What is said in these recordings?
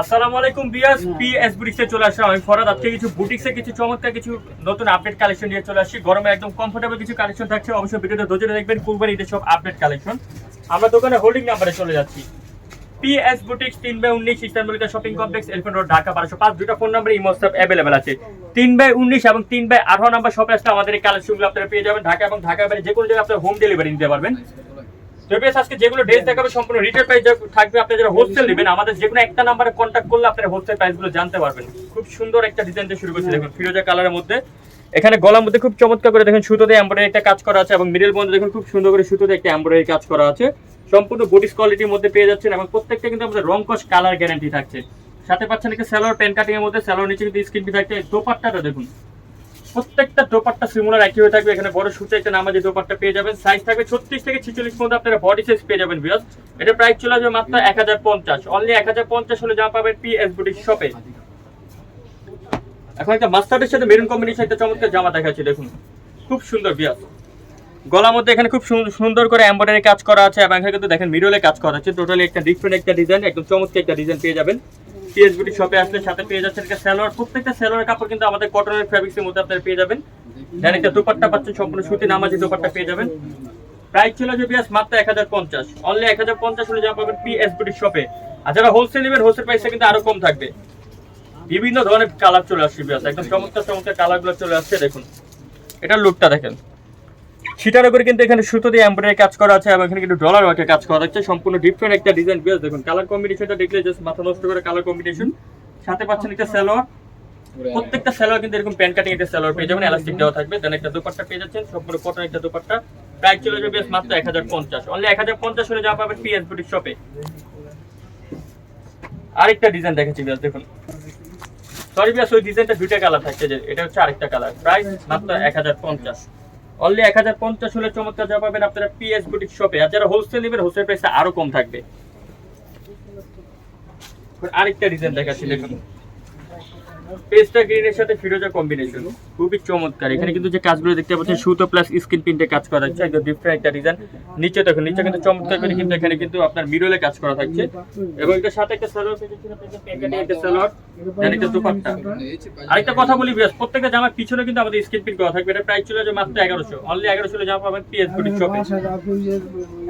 আসসালামু আলাইকুম বিয়াস পিএস বুটিক্সে চলে আসলাম আমি ফরাদ আজকে কিছু বুটিক্সে কিছু চমৎকার কিছু নতুন আপডেট কালেকশন নিয়ে চলে আসছি। গরমে একদম কমফোর্টেবল কিছু কালেকশন থাকছে। অবশ্যই ভিডিওটা ধৈর্য দেখবেন কুরবানি ঈদের সব আপডেট কালেকশন আমরা দোকানে হোল্ডিং নাম্বারে চলে যাচ্ছি। পিএস বুটিক্স তিন বাই উনিশ ইস্টানবুলিকা Shopping Complex Elephant Road Dhaka বারোশো পাঁচ। দুটো ফোন নাম্বার ইমো সব অ্যাভেলেবেল আছে। তিন বাই উনিশ এবং তিন বাই আঠারো নাম্বার শপে আসলে আমাদের এই কালেকশনগুলো আপনারা পেয়ে যাবেন। ঢাকা এবং ঢাকা বাইরে যে কোনো জায়গায় আপনারা হোম ডেলিভারি নিতে পারবেন। আজকে যেগুলো ড্রেস দেখাবে সম্পূর্ণ রিটেল প্রাইস থাকবে আপনি যারা হোলসেল নেবেন আমাদের যে কোনো একটা নাম্বারে কন্ট্যাক্ট করলে আপনারা হোলসেল প্রাইসগুলো জানতে পারবেন। খুব সুন্দর একটা ডিজাইন দিয়ে শুরু করছি দেখুন ফিরোজা কালারের মধ্যে। এখানে গলার মধ্যে খুব চমৎকার করে দেখুন সুতো দিয়ে এমব্রয়ডারি একটা কাজ করা আছে এবং মিডল বন্ধে দেখুন খুব সুন্দর করে সুতো দিয়ে একটা এমব্রয়ডারি কাজ করা আছে। সম্পূর্ণ বডিস কোয়ালিটির মধ্যে পেয়ে যাচ্ছেন এবং প্রত্যেকটা কিন্তু আমাদের রং কস কালার গ্যারান্টি থাকছে। সাথে পাচ্ছেন একটা স্যালোর পেন কাটিং এর মধ্যে স্যালোর নিচে কিন্তু স্ক্রিন থাকছে। দোপাট্টাটা দেখুন প্রত্যেকটা দোপাট্টা সিমিলার একই হয়ে থাকবে। এখানে বড় সুতে একটা নামাজি দোপাট্টা পেয়ে যাবেন। সাইজ থাকবে ছত্রিশ থেকে ছিচল্লিশ পর্যন্ত আপনারা বডি সাইজ পেয়ে যাবেন বিয়াস এটা প্রাইস চলে আসবে মাত্র এক হাজার পঞ্চাশ। অনলি এক হাজার পঞ্চাশ হলে যা পাবেন পি এস বুটিক শপে এখন একটা মাস্টার্ডের সাথে মেরুন কম্বিনেশন একটা চমৎকার জামা দেখাচ্ছি, দেখুন। খুব সুন্দর বিয়াস গলার মধ্যে এখানে খুব সুন- সুন্দর করে এমব্রয়ডারি কাজ করা আছে এবং এখানে কিন্তু দেখেন মিডলে কাজ করা আছে। টোটালি একটা ডিফারেন্ট একটা ডিজাইন একদম চমৎকার একটা ডিজাইন পেয়ে যাবেন। পিএসবিটি শপে আসলে সাথে পেয়ে যাচ্ছেন একটা প্রত্যেকটা কাপড় কিন্তু আমাদের কটনের ফ্যাব্রিক্সের মধ্যে পেয়ে যাবেন। একটা পাচ্ছেন, সম্পূর্ণ সুতি নামাজি পেয়ে যাবেন। প্রাইস ছিল যে মাত্র এক হাজার পঞ্চাশ। অনলি এক হাজার পঞ্চাশ হলে যা পাবেন পিএসবিটি শপে আর যারা হোলসেল নেবেন হোলসেল প্রাইসটা কিন্তু আরও কম থাকবে। বিভিন্ন ধরনের কালার চলে আসছে বিয়াস। একদম চমৎকার চমৎকার কালারগুলো চলে আসছে, দেখুন। এটার লুকটা দেখেন। সেটার উপরে কিন্তু এখানে সুতো দিয়ে এমব্রয়ডারি কাজ করা আছে, এবং এখানে কিন্তু ডলার ওয়ার্কের কাজ করা হচ্ছে। সম্পূর্ণ ডিফারেন্ট একটা ডিজাইন বেশ দেখুন কালার কম্বিনেশনটা দেখলে জাস্ট মাথা নষ্ট করে কালার কম্বিনেশন সাথে পাচ্ছেন একটা সালোয়ার। প্রত্যেকটা সালোয়ার কিন্তু এরকম প্যান্ট কাটিং একটা সালোয়ার পেয়ে যাবেন এলাস্টিক দেওয়া থাকবে। দেন একটা দোপাট্টা পেয়ে যাচ্ছেন, সম্পূর্ণ কটন একটা দোপাট্টা। প্রাইস চলে যাবে বেশ মাত্র এক হাজার পঞ্চাশ। অনলি এক হাজার পঞ্চাশ হলে যা পাবেন পিএস বুটিক শপে আরেকটা ডিজাইন দেখাচ্ছি বেশ দেখুন। সরি বিয়াস ওই ডিজাইনটা দুইটা কালার থাকছে, যে এটা হচ্ছে আরেকটা কালার প্রাইস মাত্র এক হাজার পঞ্চাশ। অনলি এক হাজার পঞ্চাশ হলে চমৎকার যা পাবেন আপনারা পিএস বুটিক শপে আর যারা হোলসেল নেবেন হোলসেল প্রাইসটা আরও কম থাকবে। আরেকটা ডিজাইন দেখাচ্ছি, দেখুন। পেস্টা গ্রিনের সাথে ফিরোজা কম্বিনেশন খুবই চমৎকার। এখানে কিন্তু যে কাজগুলো দেখতে পাচ্ছেন, সুতো প্লাস স্ক্রিন প্রিন্টে কাজ করা হচ্ছে, একদম ডিফারেন্ট একটা ডিজাইন নিচে দেখুন, নিচে কিন্তু চমৎকার করে কিন্তু এখানে কিন্তু আপনার মিরলে কাজ করা থাকছে। এবং এটার সাথে একটা সালোয়ার পেয়ে যাচ্ছেন আপনাদের প্যাকেটে একটা সালোয়ার দেন একটা দুপাট্টা। আরেকটা কথা বলি বিয়াস প্রত্যেকটা জামার পিছনে কিন্তু আমাদের স্ক্রিন প্রিন্ট করা থাকবে। এটা প্রাইস চলে যাবে মাত্র এগারোশো। অনলি এগারোশো জামা পাবেন পিএস বুটিক শপে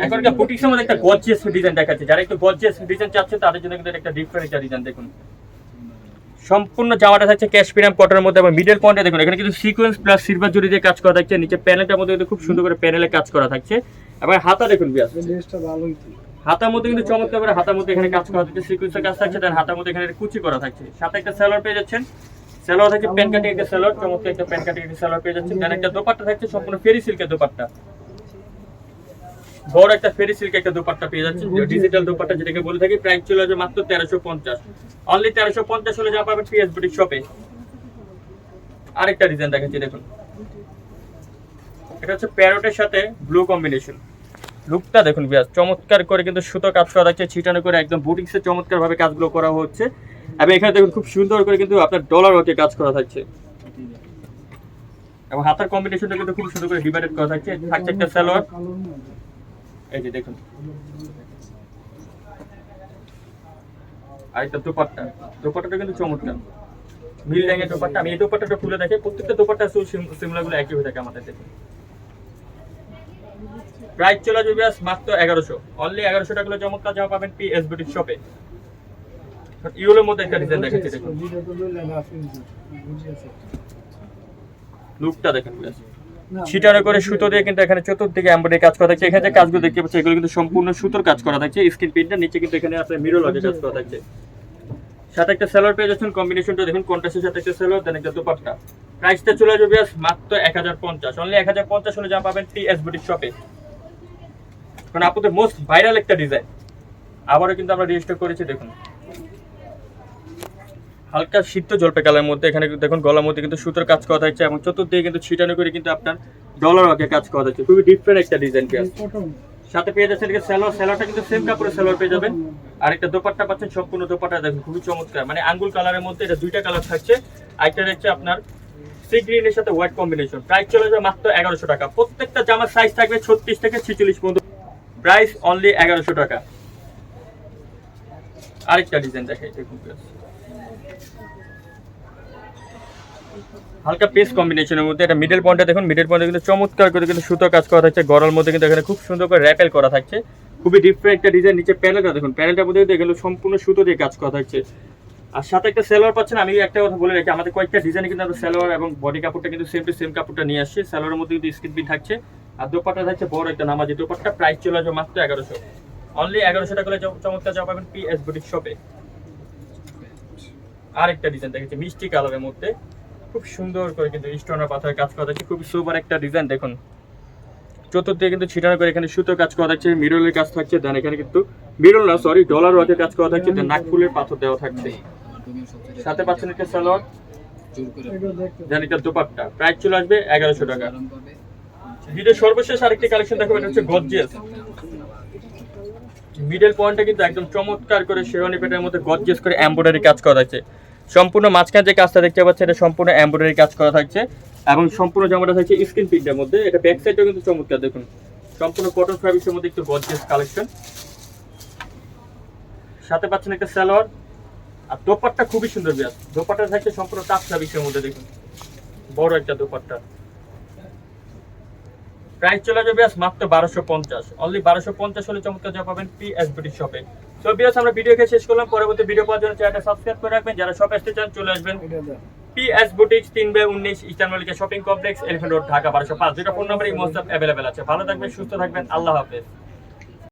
এখন একটা বুটিক্সের মধ্যে একটা গর্জিয়াস ডিজাইন দেখাচ্ছে। যারা একটু গর্জিয়াস ডিজাইন চাচ্ছে তাদের জন্য কিন্তু একটা ডিফারেন্ট ডিজাইন দেখুন। সম্পূর্ণ জামাটা থাকছে ক্যাশ ক্যাশপিরাম কটনের মধ্যে এবং মিডল পয়েন্টে দেখুন এখানে কিন্তু সিকোয়েন্স প্লাস সিলভার জুড়ি দিয়ে কাজ করা থাকছে। নিচে প্যানেলটার মধ্যে কিন্তু খুব সুন্দর করে প্যানেলে কাজ করা থাকছে। এবং হাতা দেখুন বিয়াস হাতার মধ্যে কিন্তু চমৎকার করে হাতার মধ্যে এখানে কাজ করা থাকছে সিকোয়েন্সের কাজ থাকছে তার হাতার মধ্যে এখানে কুচি করা থাকছে। সাথে একটা সেলর পেয়ে যাচ্ছেন। সেলর থাকছে প্যান কাটিং একটা সেলর চমৎকার একটা প্যান কাটিং একটা সেলর পেয়ে যাচ্ছেন। দেন একটা দোপাট্টা থাকছে সম্পূর্ণ ফেরি সিল্কের দোপাট্টা। বড় একটা ফেরি সিল্ক একটা দোপাট্টা পেয়ে যাচ্ছেন ডিজিটাল দোপাট্টা, যেটাকে বলে থাকি প্রাইস চলে যাবে মাত্র তেরোশো পঞ্চাশ। অনলি তেরোশো পঞ্চাশ হলে যা পাবেন পিএস বুটিক শপে আরেকটা ডিজাইন দেখাচ্ছি, দেখুন। এটা হচ্ছে প্যারোটের সাথে ব্লু কম্বিনেশন লুকটা দেখুন বিয়াস চমৎকার করে কিন্তু সুতো কাজ করা থাকছে, ছিটানো করে একদম বুটিক্সে চমৎকার ভাবে কাজগুলো করা হচ্ছে। এবং এখানে দেখুন খুব সুন্দর করে কিন্তু আপনার ডলার ওয়ার্কে কাজ করা থাকছে। এবং হাতার কম্বিনেশনটা কিন্তু খুব সুন্দর করে ডিভাইডেড করা থাকছে থাকছে একটা সালোয়ার এই যে দেখুন। আরেকটা দোপাট্টা। দোপাট্টাটা কিন্তু চমৎকার। মিল ল্যাঙ্গের দোপাট্টা। আমি এই দোপাট্টাটা খুলে দেখে প্রত্যেকটা দোপাট্টা সিমলাগুলো একই হয়ে থাকে আমাদের দেখুন। প্রাইস চলে যাবে মাত্র এগারোশো। অনলি এগারোশো টাকা করে চমৎকার জামা পাবেন পি এস বিউটি শপে ইউলোর মধ্যে একটা ডিজাইন দেখাচ্ছি দেখুন। লুকটা দেখেন ছিটানো করে সুতো দিয়ে কিন্তু এখানে চতুর্দিকে এমব্রয়ডারি কাজ করা থাকছে। এখানে যে কাজগুলো দেখতে পাচ্ছি, এগুলো কিন্তু সম্পূর্ণ সুতোর কাজ করা থাকছে। স্ক্রিন প্রিন্টটা নিচে কিন্তু এখানে আপনার মিরর লগে কাজ করা থাকছে। সাথে একটা সেলোয়ার পেয়ে যাচ্ছেন কম্বিনেশনটা দেখুন কন্ট্রাস্টের সাথে একটা সেলোয়ার দেন একটা দোপাট্টা। প্রাইসটা চলে যাবে মাত্র এক হাজার পঞ্চাশ। অনলি এক হাজার পঞ্চাশ হলে যা পাবেন টি এস বুটিক শপে কারণ আপনাদের মোস্ট ভাইরাল একটা ডিজাইন আবারও কিন্তু আমরা রেজিস্টার করেছি, দেখুন। হালকা শীত জলপে কালার মধ্যে এখানে দেখুন গলার মধ্যে কিন্তু সুতোর কাজ করা থাকছে এবং চতুর্দিকে কিন্তু ছিটানো করে কিন্তু আপনার ডলার ওয়ার্কের কাজ করা থাকছে। খুবই ডিফারেন্ট একটা ডিজাইন পেয়ে সাথে পেয়ে যাচ্ছেন এদিকে স্যালোয়ার স্যালোয়ারটা কিন্তু সেম কাপড়ের স্যালোয়ার পেয়ে যাবেন। আর একটা দোপাট্টা পাচ্ছেন সম্পূর্ণ দোপাট্টা দেখুন খুবই চমৎকার। মানে আঙ্গুল কালারের মধ্যে এটা দুইটা কালার থাকছে। আরেকটা হচ্ছে আপনার সি গ্রিনের সাথে হোয়াইট কম্বিনেশন প্রাইস চলে যাবে মাত্র এগারোশো টাকা। প্রত্যেকটা জামার সাইজ থাকবে ছত্রিশ থেকে ছিচল্লিশ পর্যন্ত। প্রাইস অনলি এগারোশো টাকা। আরেকটা ডিজাইন দেখাই দেখুন। হালকা পেস কম্বিনেশনের মধ্যে এটা মিডল পয়েন্টে দেখুন মিডল পয়েন্টে কিন্তু চমৎকার করে কিন্তু সুতো কাজ করা থাকছে। গরল মধ্যে কিন্তু এখানে খুব সুন্দর করে র্যাপেল করা থাকছে। খুবই ডিফারেন্ট একটা ডিজাইন নিচে প্যানেলটা দেখুন প্যানেলটার মধ্যে কিন্তু এগুলো সম্পূর্ণ সুতো দিয়ে কাজ করা থাকছে। আর সাথে একটা সেলোয়ার পাচ্ছেন, আমি একটা কথা বলে রাখি, আমাদের কয়েকটা ডিজাইনে কিন্তু আমরা সেলোয়ার এবং বডি কাপড়টা কিন্তু সেম টু সেম কাপড়টা নিয়ে আসছে। সেলোয়ারের মধ্যে কিন্তু স্কিন বিন থাকছে। আর দোপাট্টা থাকছে, বড় একটা নামাজি দোপাট্টা প্রাইস চলে আসবে মাত্র এগারোশো। অনলি এগারোশো টাকা করে চমৎকার যা পাবেন পি এস বুটিক শপে আরেকটা ডিজাইন দেখেছি, মিষ্টি কালারের মধ্যে। খুব সুন্দর করে কিন্তু স্টোনের পাথরের কাজ করা থাকছে খুবই সুপার একটা ডিজাইন দেখুন। চতুর্থে কিন্তু ছিটানো করে এখানে সুতো কাজ করা থাকছে মিরলের কাজ থাকছে দেন এখানে কিন্তু মিরল না সরি ডলার ওয়ার্কের কাজ করা থাকছে দেন নাকফুলের পাথর দেওয়া থাকছে। সাথে পাচ্ছেন একটা সালোয়ার দেন এটা দোপাট্টা প্রাইস চলে আসবে এগারোশো টাকা। ভিডিও সর্বশেষ আরেকটি কালেকশন দেখাবো, এটা হচ্ছে গর্জিয়াস। মিডল পয়েন্টটা কিন্তু একদম চমৎকার করে শেরওয়ানি পেটের মধ্যে গর্জিয়াস করে এমব্রয়ডারি কাজ করা আছে সম্পূর্ণ মাঝখানে যে কাজটা দেখতে পাচ্ছেন, এটা সম্পূর্ণ এমব্রয়ডারি কাজ করা থাকছে। এবং সম্পূর্ণ জামাটা থাকছে স্ক্রিন প্রিন্টের মধ্যে। এটা ব্যাক সাইডটাও কিন্তু চমৎকার, দেখুন। সম্পূর্ণ কটন ফ্যাব্রিক্সের মধ্যে একটু গর্জিয়াস কালেকশন সাথে পাচ্ছেন একটা সালোয়ার। আর দোপাট্টা খুবই সুন্দর বিয়াস দোপাট্টা থাকছে সম্পূর্ণ টাপ ফ্যাব্রিক্সের মধ্যে, দেখুন। বড় একটা দোপাট্টা। প্রাইস চলে যাবে আজ মাত্র বারোশো পঞ্চাশ। অনলি বারোশো পঞ্চাশ হলে চমৎকার যা পাবেন পি এস বিডি শপে তো বিয়াস আমরা ভিডিওকে শেষ করলাম। পরবর্তী ভিডিও পাওয়ার জন্য চ্যানেলটা সাবস্ক্রাইব করে রাখবেন। যারা শপ আসতে চান চলে আসবেন। পিএস বুটিক্স তিন বাই উনিশ Eastern Mallika Shopping Complex Elephant Road Dhaka বারোশো পাঁচ। দুটো ফোন নাম্বার এই মোস্ট অ্যাভেলেবেল আছে। ভালো থাকবেন সুস্থ থাকবেন। আল্লাহ হাফেজ।